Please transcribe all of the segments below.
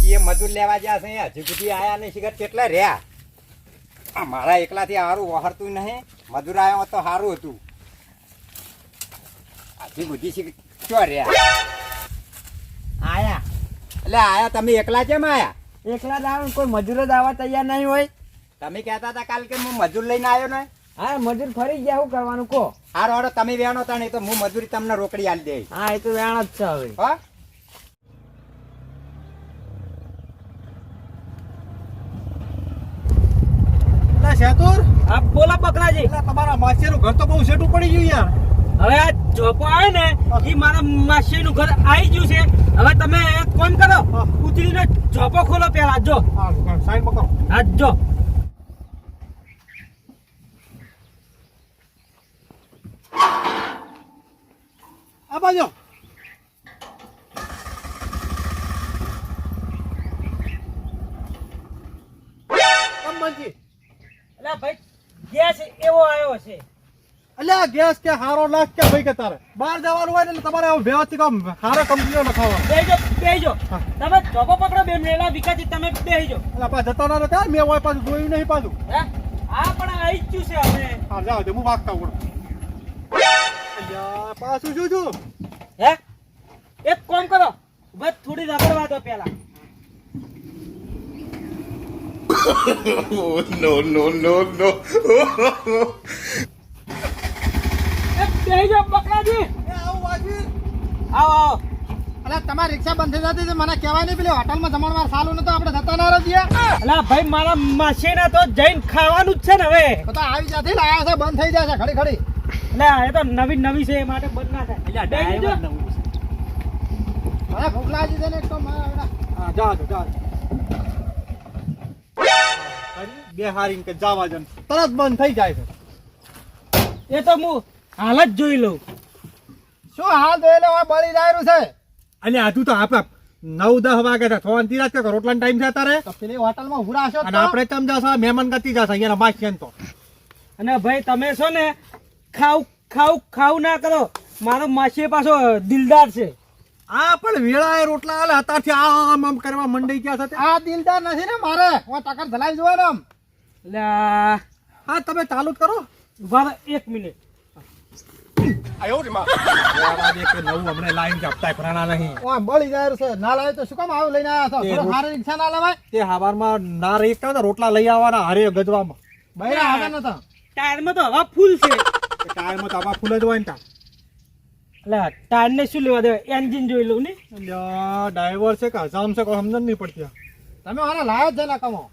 હજી એ મજૂર લેવા જ્યાં છે હજી સુધી આયા નહીં શિખર કેટલા રહ્યા? મારા એકલાથી સારું વહરતું નહીં. મજૂર આવ્યો તો સારું હતું. હજી સુધી શીખ ચો રહ્યા? આયા. એટલે આયા તમે એકલા કેમ આયા? એકલા જ આવે કોઈ મજૂરો જ આવવા તૈયાર નહીં હોય. તમે કહેતા હતા કાલ કે હું મજૂર લઈને આવ્યો ને હા મજૂર ફરી ગયા શું કરવાનું કહો? હારો હારો તમે વેણો તા નહીં તો હું મજૂરી તમને રોકડી આલી દઈશ. હા એ તો વેણ જ છે હવે. હો? ના શેતુર? આ બોલા બકરાજી. એટલે તમારા માસીનું ઘર તો બહુ શેઠું પડી ગયું યાર. હવે આ ચોપો આવે ને એ મારા માસી નું ઘર આવી ગયું છે. હવે તમે એક કામ કરો. ઉતરીને ચોપો ખોલો પેલા જો. હા સાઈડમાં હા જો. આ બાજુ. કેમ ભાઈ ગેસ એવો આવ્યો છે. એટલે ગેસ કે હારો લાખ કે ભાઈ કે તારે? બહાર જવાનું હોય ને તમારે આવું વ્યવસ્થિત આમ હારો કંપનીઓ લખાવો બેજો બેજો તમે જોપો પકડો બે મેલા વિકાજી તમે બેજો અલા પા જતા ના રહેતા મેં હોય પાછું જોયું નહીં પાછું. હે? આ પણ આવી જ છે હવે. હા જાઓ દે હું વાગતા હું અલ્યા પાછું શું છું હે? એક કોમ કરો. બસ થોડી રગડવા દો પેલા Oh, no, no, no, no. એ બેજો બકરાજી એ આવું વાગી આવો આવો. અલા તમારી રિક્ષા બંધ થઈ જતી મને કહેવાય નહીં પેલી હોટલમાં જમણવાર સારું નતો આપણે જતા ના રહીએ. અલા ભાઈ મારા માસીને તો જઈને ખાવાનું જ છે ને હવે. તો આવી જાતી લાયા છે બંધ થઈ જશે ખડી ખડી. એટલે એ તો નવી નવી છે એ માટે બંધ ના થાય. મને ભૂખ લાગી છે ને એક તો મારા બેટા. જા જો બે હારી કે જાવા જન તરત બંધ થઈ જાય છે. એ તો હું હાલ જ જોઈ લઉં. શું હાલ જોયેલો હોય બળી જાયરું છે? અને આજુ તો આપણા નવ દસ વાગે છે. થોડા તીરાજ કે રોટલા ટાઈમ છે તારે હોટલ પેલી હોટલમાં ઉભરા અને આપણે ચમ જશે મહેમાન ગતિ જશે અહીંયા માસી તો. અને ભાઈ તમે છો ને ખાવ ખાવ ખાવ ના કરો. મારો માસી પાછો દિલદાર છે. આ પણ વેળાએ રોટલા હાલે અત્યારથી આમ આમ કરવા મંડી ગયા છે આ દિલદાર નથી ને મારે? હું ટકર ધલાઈ જોવાનો આ હા તમે ચાલુ કરો. ઊભા એક મિનિટ. વેળા દેખ કે નવું હમણાં લાઈન જપતા ફરાણા નહીં. હું બળી જાયરું છે. ના લાવે તો શું કામ આવું લઈને આવ્યા છો? થોડો રોટ- સારી ના લેવાય? તે હવારમાં ના રહી રોટલા લઈ આવવાના હારે ગજવામાં. બૈરા આગળ નતા. ટાયરમાં તો હવા ફૂલ છે. ટાયર ટાયરમાં તો આવા ફૂલ જ હોય ને તા. એટલે ટાયરને શું લેવા દે એન્જિન જોઈ લઉં ને. અલ્યા ડ્રાઈવર છે કે હજામ છે કોઈ સમજણ નહીં પડતી તમે આને લાયા જ છે ને કમો.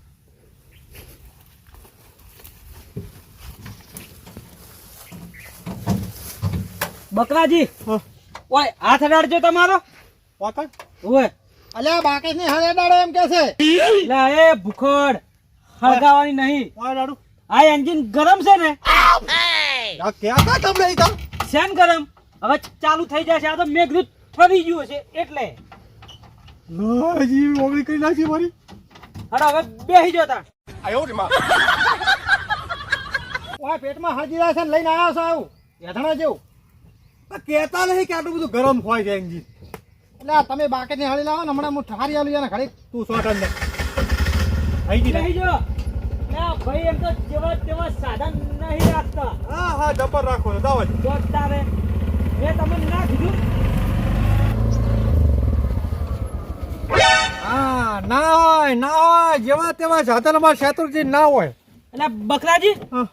બકરાજી. ઓય હાથ અડાડજો તમારો. વાતા ઓય. અલ્યા બાકી ની હાથ અડાડો એમ કે છે? એટલે એ ભૂખડ. હળગાવાની નહીં. આ દાડુ આ એન્જિન ગરમ છે ને? આ ક્યાં તા તમને ઈ તો? શેન ગરમ? હવે ચાલુ થઈ જશે. આ તો મેઘદૂત ફરી ગયું છે એટલે. લાજી ઓગળી કરી નાખી મારી. હડા હવે બેસી જતા ઓય પેટમાં જાય છે લઈને આવ્યો છો આવું. એધણા જેવું. કહેતા નહીં કે આટલું બધું ગરમ હોય છે એન્જિન એટલે તમે બાકી ને હળી લાવો ને હમણાં હું ઠારી આલું ને ખાલી તું સો ટન થઈ ગઈ જો ભાઈ એમ તો જેવા તેવા સાધન નહીં રાખતા. હા હા જબર રાખો દાવા દે. તો તારે. મેં તમને ના કીધું? હા ના હોય ના હોય. જેવા તેવા સાધનમાં શેતુરજી ના હોય. એટલે બકરાજી? હા.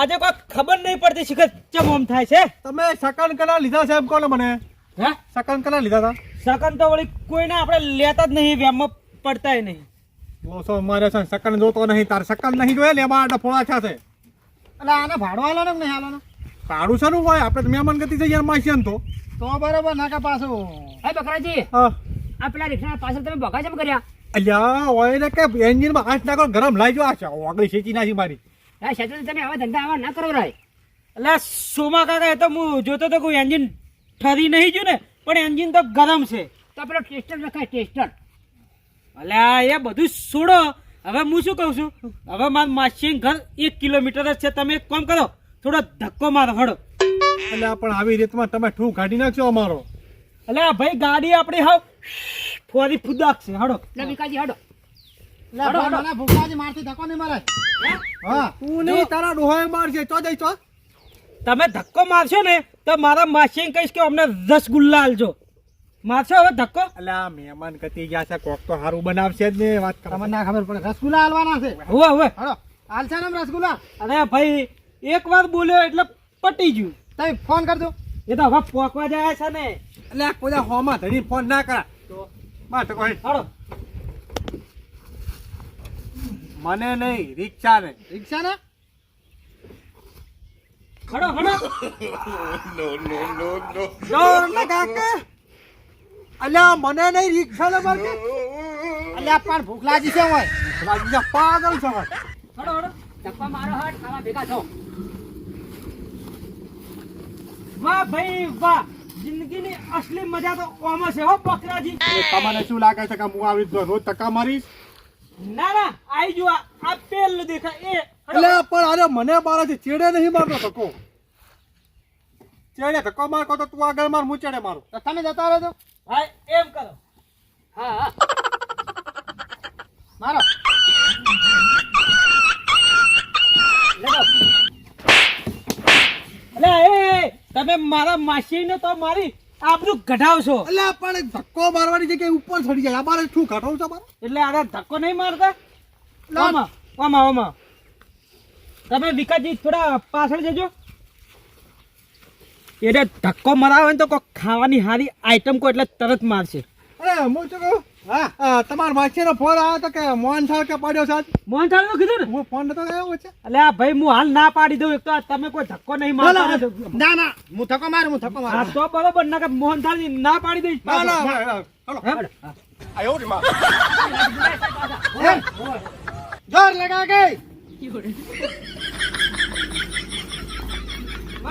આજે કોઈ ખબર નહીં પડતી શિખર ચમ ઓમ થાય છે? તમે સકન કલા લીધા છે એમ કોને મને? હે? સકન કલા લીધા હતા? સકન તો વળી કોઈને આપણે લેતા જ નહીં વેમમાં પડતાય નહીં. બોસો મારે છે સકન જોતો નહીં તારે સકન નહીં જોયે લેવા આટા ફોળા થયા છે. એટલે આને ભાડો આલો ને નહીં આલો ભાડું છે હોય? આપણે તો મહેમાન ગતિ જઈએ માસી તો. તો બરાબર નાકા પાછું. હે બકરાજી હા. આ પેલા રિક્ષા પાછળ તમે ભગા કેમ કર્યા? અલ્યા હોય ને કે એન્જિનમાં હાથ નાખો ગરમ લાઈ જો આ છે. ઓગળી શેચી નાખી મારી. હે શેઠ તમે આવા ધંધા આવા ના કરો રાય. એટલે સોમા કાકા એ તો હું જોતો તો કોઈ એન્જિન ઠરી નહીં ગયું ને પણ એન્જિન તો ગરમ છે. તો પેલો ટેસ્ટર લખાય ટેસ્ટર. અલ્યા એ બધું છોડો. હવે હું શું કહું છું? હવે મારું માસી ઘર એક કિલોમીટર જ છે. તમે એક કામ કરો થોડો ધક્કો મારો હડો એટલે પણ આવી રીતમાં તમે ઠું કાઢી નાખશો અમારો. એટલે ભાઈ ગાડી આપણી હાવ ફોરી ફુદાક છે હડો એટલે ભૂખલાજી મારથી ધક્કો નહીં મારે. હા? તું નહીં. તારા ડોહાએ મારશે ચો જઈ ચો. તમે ધક્કો મારશો ને તો મારા માસીને કહીશ કે અમને રસગુલ્લા આલજો મારશો હવે ધક્કો? એટલે આ મહેમાન કતી ગયા છે. કોક તો સારું બનાવશે જ ને વાત તમને ના ખબર પડે. રસગુલ્લા આલવાના છે. હવે હવે. હલો હાલ છે ને રસગુલ્લા અરે ભાઈ એક વાર બોલ્યો એટલે પટી ગયું. તમે ફોન કરજો. એ તો હવે પોકવા જાય છે ને. એટલે આ કોઈ હોમાં ધરી ફોન ના કરા તો તો કોઈ હડો મને નહીં રિક્ષા ને ને કાકા અલ્યા મને નહીં રિક્ષા ને મારકે અલ્યા પણ છે હોય લાગી પાગલ છે હોય ધક્કો મારો ખાવા ભેગા વાહ ભાઈ વાહ. જિંદગીની અસલી મજા તો ઓમાં છે હો બકરાજી. તમારે તમને શું લાગે છે કે હું આવી રોજ ટકા મારીશ? ના ના આઈ જો આ પેલું દેખાય. એ એટલે પણ અરે મને મારાથી ચેડે નહીં મારતો ધક્કો. ચેડે ધક્કો મારકો તો તું આગળ માર હું ચેડે મારું. તો તમે જતા રહેજો. ભાઈ એમ કરો. હા હા. મારો. એટલે એ તમે મારા માસીને તો મારી આબરૂ ઘટાવશો એટલે પણ ધક્કો મારવાની જગ્યાએ ઉપર ચડી જાય. અમારે શું ઘટાવું છે એટલે આને ધક્કો નહીં મારતા. ઓમાં ઓમાં ઓમાં. તમે વિકાસજી થોડા પાછળ જજો. એટલે ધક્કો મરાવે તો કોઈ ખાવાની હારી આઈટમ કોઈ એટલે તરત મારશે. અરે હું શું કહું હા તમારા માસીનો ફોન આવ્યો તો કે મોહન સાહેબ કે પડ્યો છે આજ? મોહન થાળ કીધું ને? હું ફોન નતો આવ્યો છે એટલે આ ભાઈ હું હાલ ના પાડી દઉં એક તો તમે કોઈ ધક્કો નહીં મારો ના ના હું થકો મારું હું થકો મારું. તો બરોબર ના કે મોહન થાળ ના પાડી દઈશ. ના ના ના, ના. હે? જોર લગા ગઈ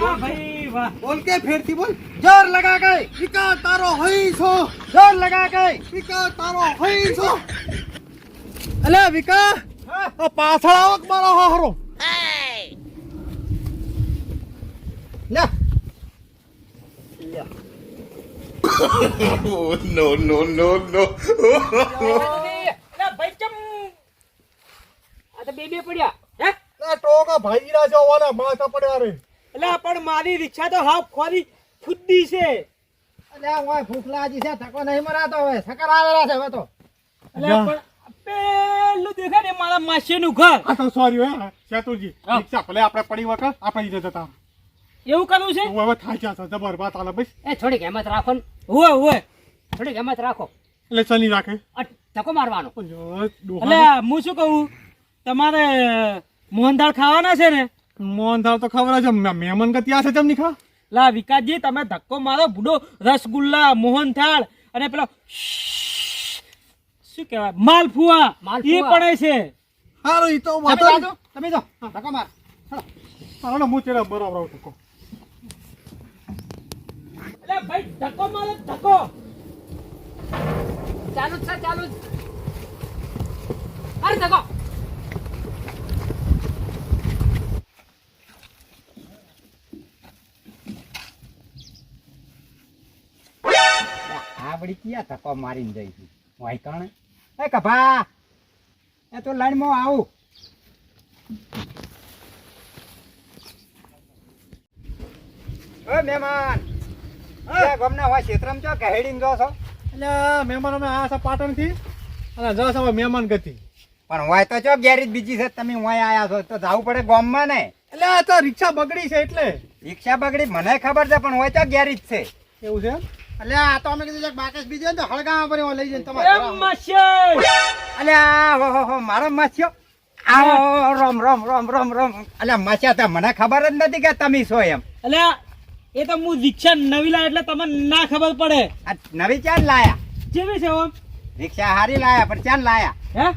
વાહ ભાઈ વાહ બોલ કે ફેરથી બોલ. જોર લગા ગઈ. વિકા તારો હઈ છો જોર લગા ગઈ. વિકા તારો હઈ છો અલે વિકા આ પાછળ આવક મારો હારો લે. એટલે ભાઈ ચમ. આ તો બે બે પડ્યા. હે? લે ટોકા ભાઈ રાજા જવાના માથા પડ્યા રે. એટલે પણ મારી રિક્ષા તો હાફ ખોરી ફુદ્દી છે. અલે ઓય ફૂફલાજી છે થકો નહીં મરાતો હવે. સકર આવેલા છે હવે તો. એટલે પણ પેલું દેખાય ને મારા માસીનું ઘર. આ તો સોરી હે સેતુજી રિક્ષા ભલે આપણે પડી વખત આપણે ઈ જતા એવું કરવું છે? હું હવે થાય છે? જબર વાત આલે બસ. એ થોડીક હેમત રાખો ને. હોય હોય થોડીક હેમત રાખો. એટલે શનિ રાખે. ધક્કો મારવાનો. એટલે હું શું કહું? તમારે મોહનદાળ ખાવાના છે ને? મોહન થાવ તો ખબર છે મહેમાન કે ત્યાં છે તેમ ની ખા? લા વિકાસજી તમે ધક્કો મારો બુડો રસગુલ્લા મોહનથાળ અને પેલો શું કહેવાય? માલફુઆ એ પણ છે. હારું ઈ તો જાજો તમે જો ધક્કો માર. હાલો. હું ચેડે બરાબર આવું ધક્કો એટલે ભાઈ ધક્કો મારો ધક્કો. ચાલુ છે ચાલુ અરે ધક્કો. આ વળી ક્યાં ધક્કો મારીને જઈશું. વાય કણે. એ કભા એ તો લાઈનમાં આવું. ઓય મહેમાન એ ગમના હોય ક્ષેત્રમાં ચો કહેડીને જો છો? એટલે મહેમાન અમે આ છે પાટણથી અને હવે મહેમાન ગતિ. પણ હોય તો ચો ગેરેજ બીજી છે તમે હોય આયા છો તો જવું પડે ગામમાં ને? એટલે તો રિક્ષા બગડી છે એટલે. રિક્ષા બગડી મને ખબર છે પણ હોય તો ગેરેજ છે. એવું છે એમ? આ તો અમે કીધું બાકેશ બીજો ને તો હળગાવા પર લઈ જઈને તમારે એ ઘરે આવો. માસી અલ્યા હો હો હો મારો માસ્યો. આવો રોમ રોમ રોમ રોમ રોમ. અલ્યા માસ્યા તો મને ખબર જ નથી કે તમે છો એમ. એટલે એ તો હું રિક્ષા નવી લાય એટલે તમને ના ખબર પડે. આ નવી ચાન લાયા? જેવી છે ઓમ રિક્ષા હારી લાયા પણ ચાન લાયા? હે?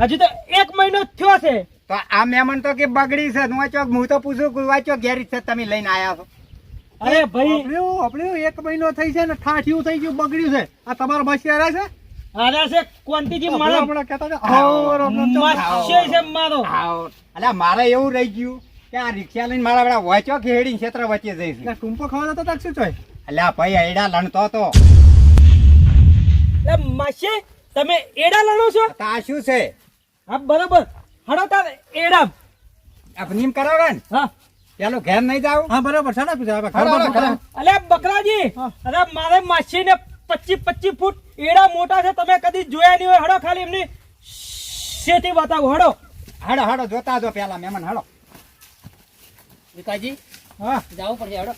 હજુ તો એક મહિનો થયો છે. તો આ મહેમાન તો કે બગડી છે. હું ચોક હું તો પૂછું કે વાંચો ઘેરી છે તમે લઈને આયા છો. અરે ભાઈ. આપણું આપણું એક મહિનો થઈ છે ને ઠાઠિયું થઈ ગયું બગડ્યું છે. આ તમારા માસી છે? આરા છે ક્વોન્ટિટી મારા. હમણાં કહેતા છે. છે મારો. આવો અલ્યા મારે એવું રહી ગયું કે આ રિક્ષા લઈને મારા બધા વાંચો હેડી ક્ષેત્ર વચ્ચે જઈશું. એટલે ટૂંપો ખાવા જતો હતા શું ચોય? અલ્યા ભાઈ એડા લણતો તો માસી તમે એડા લણો છો? તા શું છે? હા બરોબર. હડો તાર એડા. અપનીમ કરાવે ને? હા. પેલો ઘેર નહીં જાવ હા બરાબર છે ને. અલે બકરાજી અરે મારે માસી ને પચીસ પચીસ ફૂટ એડા મોટા છે તમે કદી જોયા નહીં હોય. હડો ખાલી એમની શેતી બતાવો. હડો હાડો હડો જોતા જો પેલા મહેમાન. હડો વિકાજી હા. જવું પડશે હડો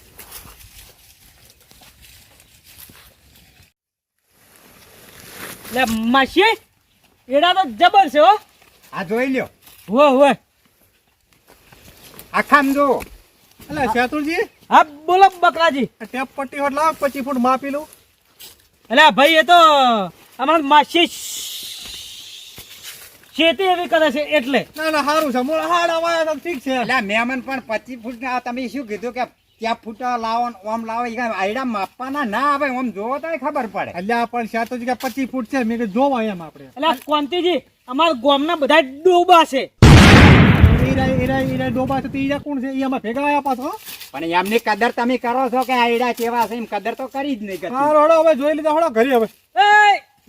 એટલે માસી એડા તો જબર છે હો. આ જોઈ લ્યો. હો હોય આખામ જો. એટલે શેતુરજી? હા બોલો બકરાજી. ટેપ પટ્ટી હોટ લાવ પચીસ ફૂટ માપી લઉં. એટલે ભાઈ એ તો અમાર માસી ખેતી એવી કરે છે એટલે. ના ના સારું છે. મૂળ હાડ આવાયા તો ઠીક છે. એટલે મહેમાન પણ પચીસ ફૂટ ના તમે શું કીધું કે ત્યાં ફૂટ લાવો ઓમ લાવો એ આયડા માપવાના ના આવે ઓમ જોવો તો ખબર પડે. અલ્યા પણ શેતુરજી કે પચીસ ફૂટ છે મેં જોવા એમ આપણે. એટલે કોંતીજી અમારા ગામના બધા ડોબા છે. ઈરા ઈરા ઈરા ડોબા છે તો ઈરા કોણ છે? ભેગા આયા પાછો પણ એમની કદર તમે કરો છો કે આયડા કેવા છે? એમ કદર તો કરી જ નહીં કરતી. હળો હવે જોઈ લીધા હોડો ઘરે હવે. એ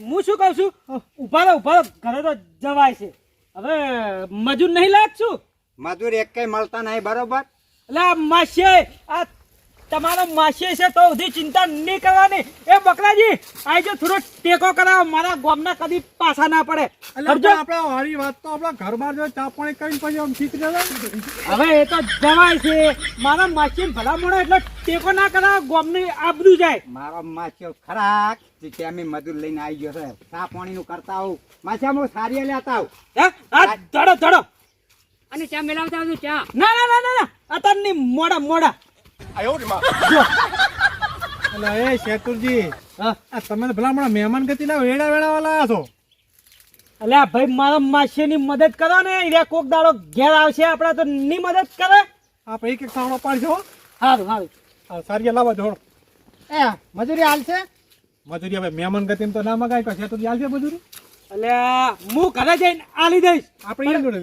હું શું કહું છું? ઊભા રહો ઊભા ઘરે તો જવાય છે. હવે મજૂર નહીં લાગશું મજૂર એક કઈ મળતા નહીં બરોબર? એટલે આ માસી આ તમારો માસી છે તો બધી ચિંતા નહીં કરવાની. એ બકરાજી આજે થોડો ટેકો કરાવો મારા ગામના કદી પાછા ના પડે. આપણે હારી વાત તો આપણા ઘરમાં જો ચા પાણી કરીને પછી આમ ઠીક હવે એ તો જવાય છે. મારા માસી ભલામણો એટલે ટેકો ના કરાવો ગામની આબરૂ જાય. મારો માછીઓ ખરાક કેમી અમે મજૂર લઈને આવી ગયો છે. ચા પાણી નું કરતા આવું. માછા હું સારી લેતા આવું હે? આ ધડો ધડો. અને ચા મેલાવતા આવજો ચા. ના ના ના ના ના. મોડા મોડા. મોડા એટલે એ શેતુરજી હા આ તમે તો ભલા મહેમાન ગતિ ના વેડા વેડા વાળા છો. અલ્યા ભાઈ મારા માસીની મદદ કરો ને એટલે કોક દાડો ઘેર આવશે આપડે તો ની મદદ કરે. આ ભાઈ એક સાવડો પાડશો સારું સારું સારી લાવવા જોડો. એ મજૂરી હાલશે? મજૂરી હવે મહેમાન ગતિ તો ના મગાય તો શેતુરજી આવશે મજૂરી? અલ્યા હું ઘરે જઈને આલી દઈશ. આપણે જોડે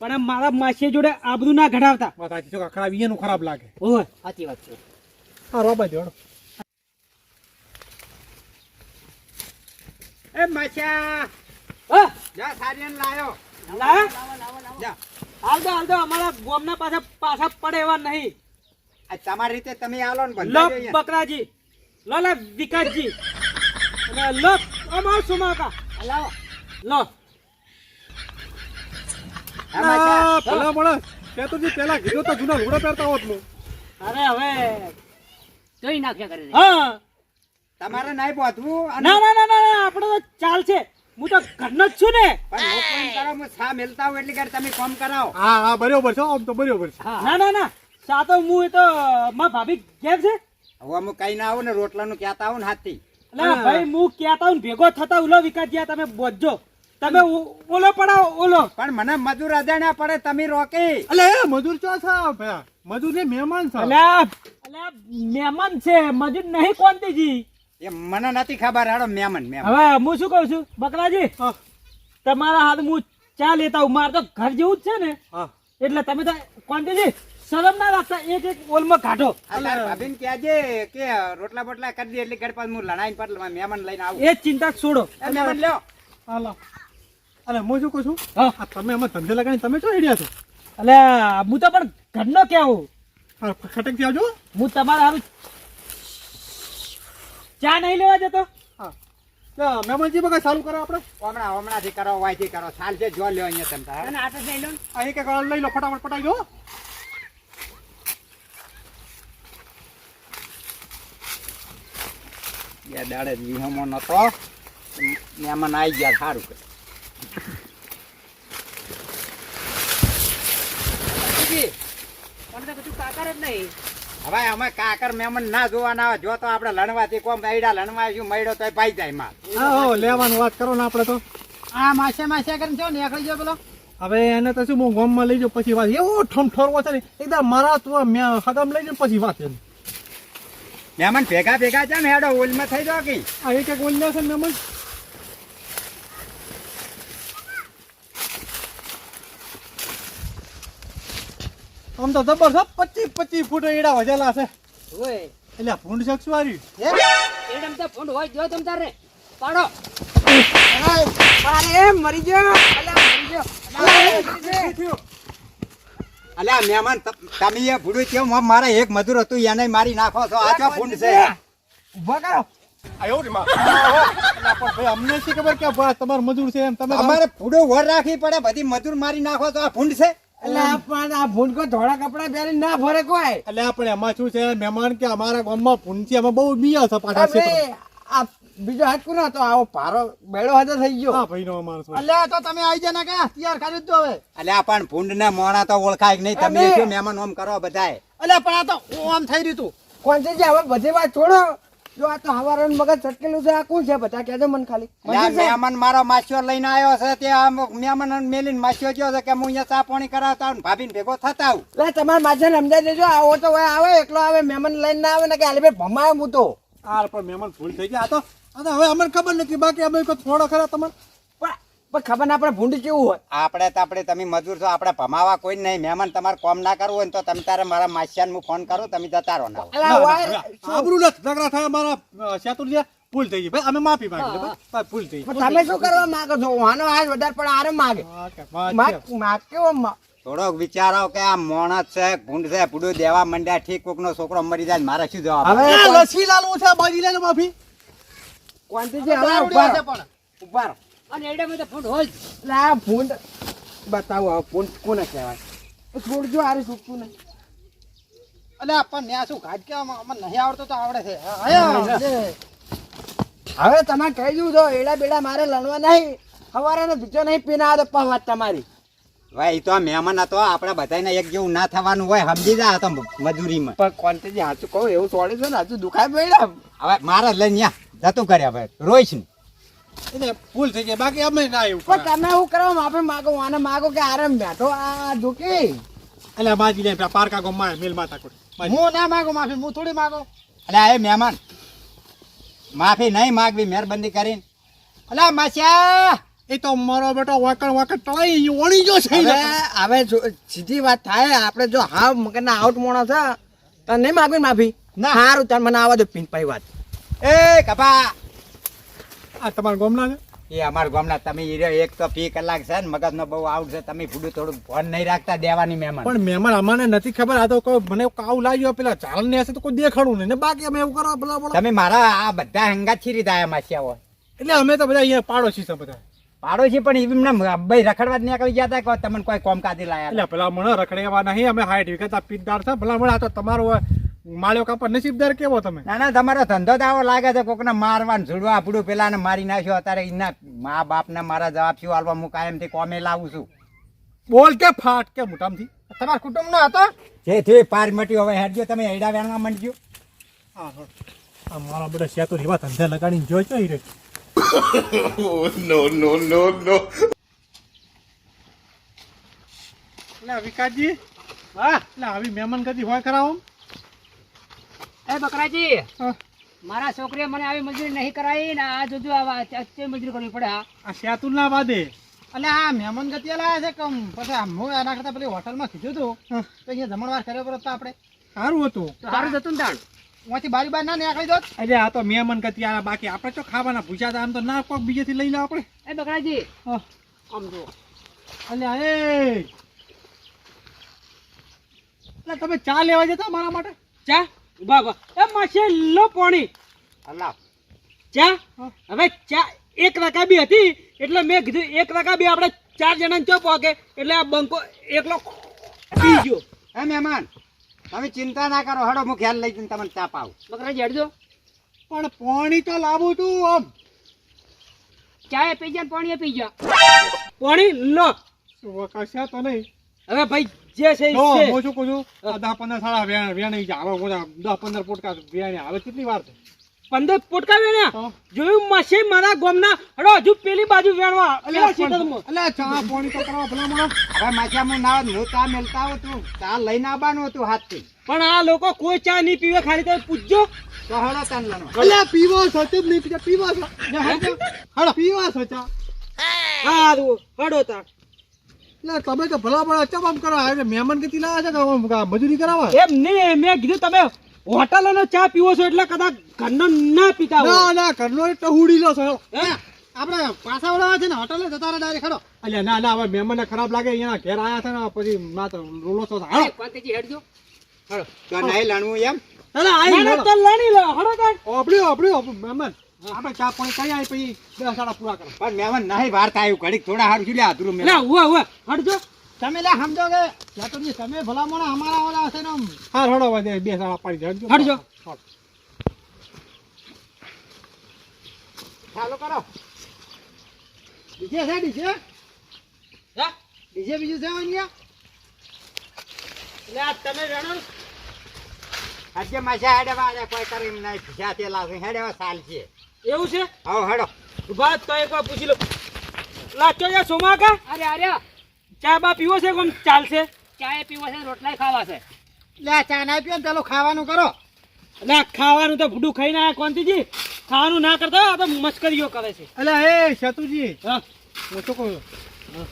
પણ મારા માસી જોડે આબરૂ ના ઘડાવતા. વાત સાચી છે એનું ખરાબ લાગે. ઓય. સાચી વાત છે. હા રોબા જોડો એ માછા હા જા સારીયન લાયો. લાયા? જા. હાલ દો હાલ દો અમારા ગોમના પાછા પાછા પડે એવા નહીં. આ તમારી રીતે તમે આલો ને લો બકરાજી. લો લે વિકાસજી. અને લો અમાર સુમાકા લાવો લો. ભલા ભલા. પેલા કીધું તો જૂના લુગડા પહેરતા હોત અરે હવે જોઈ નાખ્યા કરે હા. તમારે નહીં પહોંચવું ના ના ના ના આપણે તો ચાલશે હું તો ઘરનો જ છું ને. પણ હું કરો હું છા મેલતા હોઉં એટલે કે તમે કામ કરાવો. હા હા બરોબર છે આમ તો બરોબર છે. હા. ના ના ના સાતો હું એ તો માં ભાભી કેમ છે. હવે હું કઈ ના આવું ને રોટલાનું કહેતા આવું ને હાથી ભાઈ હું કહેતા હું ભેગો થતા ઉલો વિકાસ ગયા તમે બોજજો. તમે ઓલો પડાવો ઓલો પણ મને મજૂર અજાણ્યા પડે તમે રોકી. અલે એ મજૂર ચો છો મજૂર ને મહેમાન છો. અલે અલે મહેમાન છે મજૂર નહીં કોંતીજી એ મને નથી ખબર હાડો મહેમાન મહેમાન. હવે હું શું કહું છું? બકરાજી તમારા હાથ હું ચા લેતા હું મારે તો ઘર જેવું જ છે ને. હા. એટલે તમે તો કોંતીજી શરમ ના રાખતા એક એક ઓલમાં કાઢો. આ તાર ભાભીને કહેજે કે રોટલા બોટલા કરી દે એટલે ઘર પાછું હું લડાઈને પર મહેમાન લઈને આવું. એ ચિંતા છોડો. મહેમાન લ્યો. હાલો. અલે હું શું કહું છું? હા. તમે અમે ધંધે લગાડી તમે શું આઈડિયા છો? અલ્યા હું તો પણ ઘરનો કેવું ખટકથી આવજો હું તમારા હારું ચા નહીં લેવા જતો? હા. લા, મહેમાનજી બગા સારું કરો આપણે? હમણાં હમણાંથી કરો વાયથી કરો. સાલ છે જો લ્યો અહીંયા તમે. અને આટો જ લઈ લો. આ એક લઈ લો ફટાફટ પટાઈ દો બે દાડે જ વિહમો નતો. મહેમાન આવી ગયા સારું કર્યું. હવે અમે કાકર મહેમાન ના જોવાના હોય જો તો આપણે લણવાથી કોમ આઈડા લણવા શું મળ્યો તો ભાઈ જાય માલ. હા હો વાત કરો ને આપણે તો. આ માસે માસે કરીને નીકળી ગયો પેલો. હવે એને તો શું હું ગામમાં લઈ જાઉં પછી વાત એવો ઠમઠોરવો છે ને એકદમ મારા તો મેં હગામ લઈ જાઉં પછી વાત એની. મહેમાન ભેગા ભેગા છે ને હેડો ઓલમાં થઈ જાવ કે. આ એક છે ને મહેમાન આમ તો જબરજસ્ત પચીસ પચીસ ફૂટ એડા વધેલા છે. હોય એટલે આ ભૂંડ શકશું હે? એડમ તો ફોન હોય જો તમ તારે. પાડો. અરે મરી ગયો. અલા મરી ગયો. અલા, મરી ગયો. અલ્યા મહેમાન ત- તમે એ ભૂડું કેમ મારે એક મજૂર હતું એને મારી નાખો છો. આ ફૂંડ છે? ઊભા કરો. અલા, પણ ભાઈ અમને શી ખબર કે મજૂર છે એમ તમે અમારે ફૂડો વર રાખવી પડે બધી મજૂર મારી નાખો છો. આ ફૂંડ છે? અલા પણ આ ધોળા કપડા પહેરી ના ફરે કોઈ. એટલે આપણે એમાં શું છે મહેમાન કે અમારા ગામમાં પૂંચી અમે બહુ બીયા છે પાછા ક્ષેત્રમાં. આ બીજો હાથ કોનો તો આવો પારો બેડો હાથે થઈ ગયો. હા ભાઈનો માણસ. અલ્યા તો તમે આવી જા ને કે તૈયાર કરી દો હવે. અલ્યા પણ ફૂંડ ને મોણા તો ઓળખાય નહીં? તમે શું મહેમાન ઓમ કરો બધાય? અલ્યા પણ આ તો ઓમ થઈ રહ્યું તું. કોણ છે જે? હવે બધી વાત છોડો. જો આ તો હવારે મગજ ચટકેલું છે આ કોણ છે બધા? કહેજો મને ખાલી. મહેમાન મારો માસ્યો લઈને આવ્યો છે તે આ મહેમાન મેલીને માસ્યો ગયો છે કે હું અહીંયા ચા પાણી કરાવતા આવું ભાભીને ભેગો થતા આવું. લે તમારા માથે સમજાઈ દેજો આવો તો હવે આવે એકલો આવે મહેમાન લઈને ના આવે ને કે હાલે ભમાયો હું તો આ પણ મહેમાન ભૂલ થઈ ગયા. આ તો હવે અમને ખબર નથી બાકી અમે થોડો ખરા તમને પણ ખબર ના પડે ભૂંડ કેવું હોય. આપણે તો આપણે તમે મજૂર છો આપણે ભમાવા કોઈ નહીં. મહેમાન તમારે કોમ ના કરવું હોય તો તમે તારે મારા માસ્યાને હું ફોન કરું તમે જતા રહો ના. નથી. ઝઘડા થાય મારા અ, ભૂલ થઈ ગઈ. ભાઈ અમે માફી માંગી ભૂલ થઈ ગઈ. તમે શું કરવા માંગો છો? વાનો આજ વધારે પણ આરે માગે. માગ છે. કેવો થોડોક વિચારો કે આ મોણસ છે ભૂંડ છે પૂડું દેવા માંડ્યા ઠીક કોકનો છોકરો મરી જાય મારે શું જવાબ હવે લસી કોણ- લાલવું છે બાજી લેજો માફી? કોણથી હવે ઊભા રહો. અને એડામાં તો ફૂંડ હોય લા ભૂંડ બતાવો આ ભૂંડ કોને કહેવાય? એ છોડજો આરે છૂટતું નહીં. અલે પણ ત્યાં શું ઘાટ કેવા અમને નહીં આવડતો તો આવડે છે. હવે તમે કહી દઉં છો એડા બેડા મારે લણવા નહીં. સવારે ને બીજો નહીં પીને આવે તો વાત તમારી. ભાઈ તો આ મહેમાન હતો આપણે બધાને એક જેવું ના થવાનું હોય સમજી જા તો મજૂરીમાં. પણ કોન્ટેજી હાચું કહું એવું સોડે છે ને હાચું દુખાય ભાઈ હવે મારે લઈને જતું કર્યા ભાઈ. રોઈશ ને. એટલે ભૂલ થઈ ગઈ બાકી અમે ના એવું પણ તમે શું કરવા માફી માગો આને માગો કે આરામ બેઠો. આ દુખી. એટલે બાજી પેલા પારકા ગામમાં મિલ માતા કોડ. હું ના માગો માફી હું થોડી માગો. અલ્યા એ મહેમાન. માફી નહીં માગવી મહેરબાની કરીને. અલ્યા માસ્યા એ તો મારો બેટો વાકડ વાકડ ટળાઈ ઓળી ગયો છે. હવે સીધી વાત થાય આપણે જો હા મગજના આઉટ મોણો છે તો નહીં માગવી માફી? ના. સારું તને મને આવવા દો પિન પાઈ વાત એ કપા. આ તમારા ગામના છે? એ અમારા ગામના તમે એક તો ફી કલાક છે ને મગજનો બહુ આઉટ છે તમે ફૂડું થોડું ફોન નહીં રાખતા દેવાની મહેમાન. પણ મહેમાન અમને નથી ખબર આ તો કોઈ મને કાવ લાગ્યો પેલા ચાલ ને હશે તો કોઈ દેખાડું નહીં. ને બાકી અમે એવું કરો પેલા તમે મારા આ બધા હંગા છીરી રીતે માસિયા હોય. એટલે અમે તો બધા અહીંયા પાડોશી છે બધા. પાડોશી પણ એમને ભાઈ રખડવા જ નીકળી ગયા હતા કે તમને કોઈ કોમ કાઢી લાયા એટલે પેલા મને રખડેવા નહીં અમે હાઈટ વિકતા પીતદાર છે. ભલા મને આ તો તમારો માળ્યો કાપડ નસીબદાર કેવો તમે? ના ના તમારો ધંધો દાવો લાગે છે કોકને મારવાનું છોડવા પેલા પેલાને મારી નાખ્યો અત્યારે એના મા બાપને મારા જવાબ શું હાલવા હું કાયમથી કોમે લાવું છું? બોલ કે ફાટ કે મોટામથી. તમારા કુટુંબ નો હતો? જે થયું પાર મટ્યું હવે હેડજો તમે હેડા વેણવા માંડજો. હા. આ મારા બધા સેતુ એવા ધંધા લગાડીને જોઈ નો નો એટલે વિકાસજી. હા એટલે આવી મહેમાન કદી હોય ખરા આમ? એ બકરાજી મારા છોકરીએ મને આવી મજૂરી નહીં કરાવી ને આ જોજો અત્યારે મજૂરી કરવી પડે આ સેતુલ ના વાદે. અલ્યા આ મહેમાન ગતિ લાયા છે કમ. પછી આ હું એના કરતા પેલી હોટલમાં કીધું હતું તો અહીંયા જમણવાર કર્યો પર આપણે. સારું હતું. સારું હતું ને તાણ? ત્યાંથી બારી બાર ના નીકળી દો. એટલે આ તો મહેમાન ગતિયા બાકી આપણે તો ખાવાના પૂછ્યા હતા આમ તો ના કોક બીજેથી લઈ લો આપણે. એ બકરાજી હા. આમ જુઓ. અલ્યા એ. એટલે તમે ચા લેવા જતા મારા માટે? ચા? ઊભા ઊભા. એ માસી લો પાણી. ચા? હવે ચા એક રકાબી હતી એટલે મેં કીધું એક રકાબી આપણે ચાર જણાને ચો પોકે? એટલે આ બંકો એકલો પી ગયો. હે મહેમાન તમે ચિંતા ના કરો હડો હું ખ્યાલ લઈ તમને ચા પાવ. બકરાજી હડજો. પણ પાણી તો લાવું તું આમ. ચા એ પી ગયા ને પાણી પી ગયા પાણી લો. તને તો નહીં. હવે ભાઈ જે છે હું શું કહું છું? આ દસ પંદર સાડા વેણ વેણી આવે દસ પંદર પોટકા વેણી. આવે કેટલી વાર પંદર પોટકા વેણ્યા જોયું મશે મારા ગામના? હડો હજુ પેલી બાજુ વેણવા. એટલે ચા પાણી તો કરવા ભલા મોણા હવે હું ના હું ચા મેલતા આવું તું. ચા લઈને આવવાનું હતું હાથથી. પણ આ લોકો કોઈ ચા નહીં પીવે ખાલી તમે પૂછજો. તો હડો તન અલ્યા પીવા છો જ નહીં પીવો છો. હાલો પીવા છો ચા હારું. હડો તાર એટલે તમે તો ભલા ભલા ચમ આમ કરો? એટલે મહેમાન કે લાવ્યા છે મજૂરી કરાવવા એમ નહીં મેં કીધું તમે હોટલ અને ચા પીવો છો એટલે કદાચ ઘરનો ના પીતા ના ના ઘરનો એટલે ટહુડી લો છો. હે? આપણે પાછા વળવા છે ને હોટલે જતા રહે ડાયરેક્ટ ખડો અલ્યા ના ના હવે મહેમાનને ખરાબ લાગે અહીંયા ઘેર આયા છે ને પછી ના તો રોલો છો હાલો હેડજો. તો નહીં લણવું એમ? હાલો ના, આઈ તો લણી લો હળો તાણ. ઓબળ્યો ઓબળ્યો મહેમાન. આપણે ચા પાણી કરી આવી પછી બે સાડા પૂરા કરો પણ મહેમાન નહીં વાર થાય ઘડીક થોડા સારું શું લે અધૂરું મેં ઊભો, ઊભો, હટજો. તમે લે સમજો કે યાતુજી તમે ભલામણ અમારા ઓલા હશે ને આમ. હા વધે બે સાડા પાડી દેજો હટજો. ચાલુ કરો. ડીજે છે ડીજે? ડીજે બીજું છે અહીંયા લે, તમે રણો. આજે મજા હેડે વાળે કોઈ કરી નહીં ભીજા તેલા હેડવા સાલ છે. એવું છે? આવો હાડો ઊભા તો એક વાર પૂછી લો લાચો યા સોમા કા? અરે અરે. ચા બા પીવો છે કોમ? ચાલશે. ચાય પીવો છે રોટલાય ખાવા છે. લે ચા ના પીઓ ને ખાવાનું કરો. એટલે આ ખાવાનું તો ભૂડું ખાઈને આયા કોંતીજી ખાવાનું ના કરતા આ તો મસ્કરીઓ કરે છે. અલ્યા એ સેતુજી હા? હું તો કહું?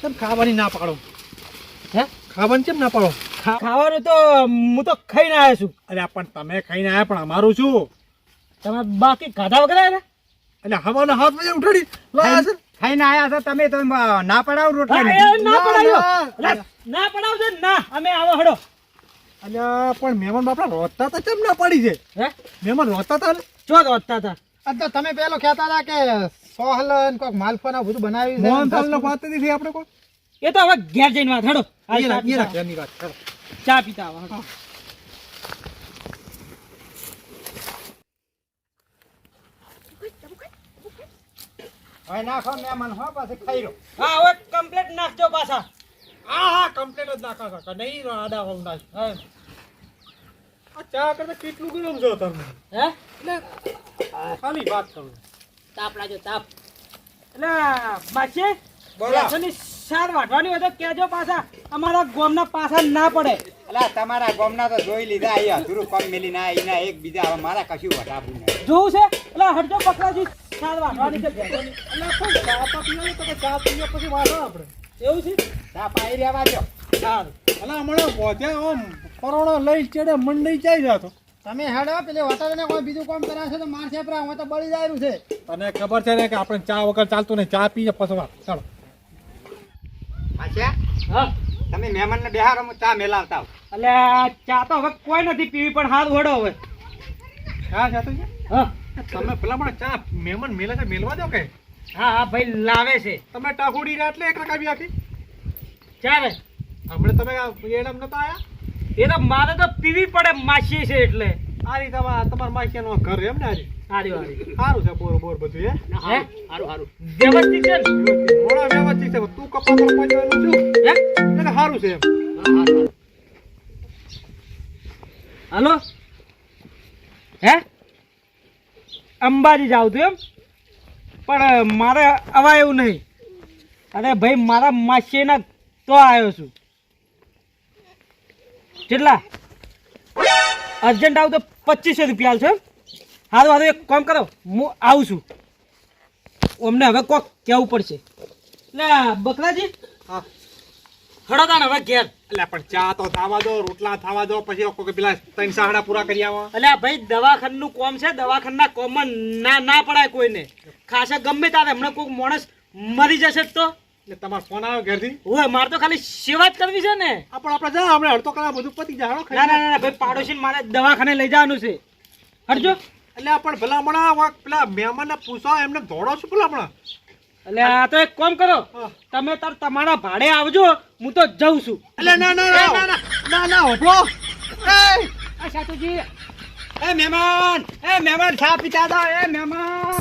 કેમ ખાવાની ના પાડો? હે? ખાવાની કેમ ના પાડો? ખા- ખાવાનું તો હું તો ખાઈને આવ્યો છું. અરે પણ તમે ખાઈને આયા પણ અમારું શું? તમે બાકી ખાધા વગર આવ્યા એટલે હવાના હાથ વજે ઉઠાડી. લાયા છે ખાઈને આયા છો તમે તો ના પડાવ રોટલા. ના ના, પડાવ્યો ના. ના પડાવજો ના અમે આવો હડો. અલ્યા પણ મહેમાન બાપડા રોતા હતા કેમ ના પડી છે? હે? મહેમાન રોતા તા ને? ચો રોતા હતા આ તો તમે પેલો કહેતા હતા કે સોહલન કોક માલફા ના બધું બનાવ્યું છે. મોહનથાળ ને વાત નથી આપણે કોઈ? એ તો હવે ઘેર જઈને વાત હડો. ચા પીતા. આવો હડો. હવે નાખો મહેમાન હો પાછી ખાઈ રહ્યો હા હવે કમ્પ્લેટ નાખજો પાછા. હા હા કમ્પ્લેટ જ નાખા કાકા નહીં આડા હોમ નાખ હા. આ ચા કરતા કેટલું ગરમ છો તમે? હે? ખાલી વાત કરું. તાપ લાજો તાપ. એટલે બાચી બોલો. બેસનની સાર વાટવાની હોય તો કહેજો પાછા અમારા ગોમના પાછા ના પડે. અલા તમારા ગામના તો જોઈ લીધા અહીંયા અધૂરું કમ મેલી ના એના એક બીજા હવે મારા કશું વટાવું નહીં. જોવું છે? એટલે હટજો પકડાજી છે એટલે પણ ચા તો પીવાની તો કે ચા પીએ પછી વાંધો આપણે એવું છે ચા પાઈ રહેવા દો સારું અલા હમણાં પહોંચ્યા આમ કરોડો લઈ ચડે મંડઈ જાય જાતો તમે હેડો પેલી હોટલ ને કોઈ બીજું કામ કરાશે તો મારશે પણ હવે તો બળી જાય છે. તને ખબર છે ને કે આપણે ચા વગર ચાલતું નહીં ચા પીએ પછી વાત. ચાલો. હા. તમે મહેમાનને બેહારો હું ચા મેલાવતા. એટલે આ ચા તો હવે કોઈ નથી પીવી પણ હાથ વડો હવે. હા જાતો છે? હા. તમે પેલા પણ ચા મહેમાન મેલે છે મેલવા દો કે હા હા ભાઈ લાવે છે. તમે ટાકુડી રાટલે એટલે એક રકાવી આખી? ચાલે હમણાં તમે એડમ નતા આયા? એ તો મારે તો પીવી પડે માસી છે એટલે. આ રીતે તમારા નો ઘર એમ ને આજે? સારું છે બોર બોર બધું હે? હે? સારું સારું વ્યવસ્થિત છે મોડા વ્યવસ્થિત છે તું કપા પર પહોંચવાનું છું. હે? એટલે સારું છે એમ. હાલો? હે? અંબાજી જાઉં તું એમ. પણ મારે આવા એવું નહીં. અરે ભાઈ, મારા માસીના તો આવ્યો છું. કેટલા? અર્જન્ટ આવું તો પચીસો રૂપિયા છે હારું હારું, એક કામ કરો. હું આવું છું. અમને હવે કોક કહેવું પડશે. એટલે બકરાજી. હા. હળો તાણ હવે ઘેર. એટલે પણ ચા તો થાવા દો રોટલા થાવા દો પછી કોઈ પેલા ત્રણ સાડા પૂરા કરી આવો. એટલે ભાઈ દવાખાનું કોમ છે દવાખાના કોમ ના ના પડાય કોઈને. ખાસા ગમે તારે હમણાં કોઈક માણસ મરી જશે તો. એટલે તમારો ફોન આવ્યો ઘેરથી? હોય મારે તો ખાલી સેવા જ કરવી છે ને. પણ આપણે જા આપણે અડધો કલાક બધું પતી જાય હાલો, ના ના ના ભાઈ પાડોશી મારે દવાખાને લઈ જવાનું છે. હડજો એટલે આપણે પણ ભલા હમણાં વા- પેલા મહેમાનને પૂછો એમને દોડો છું પેલા હમણાં એટલે આ તો એક કામ કરો. તમે તાર તમારા ભાડે આવજો હું તો જઉં છું. એટલે ના ના ના ના ના ના હોભળો એ આ સાતુજી. એ મહેમાન એ મહેમાન ચા પીતા દો એ મહેમાન.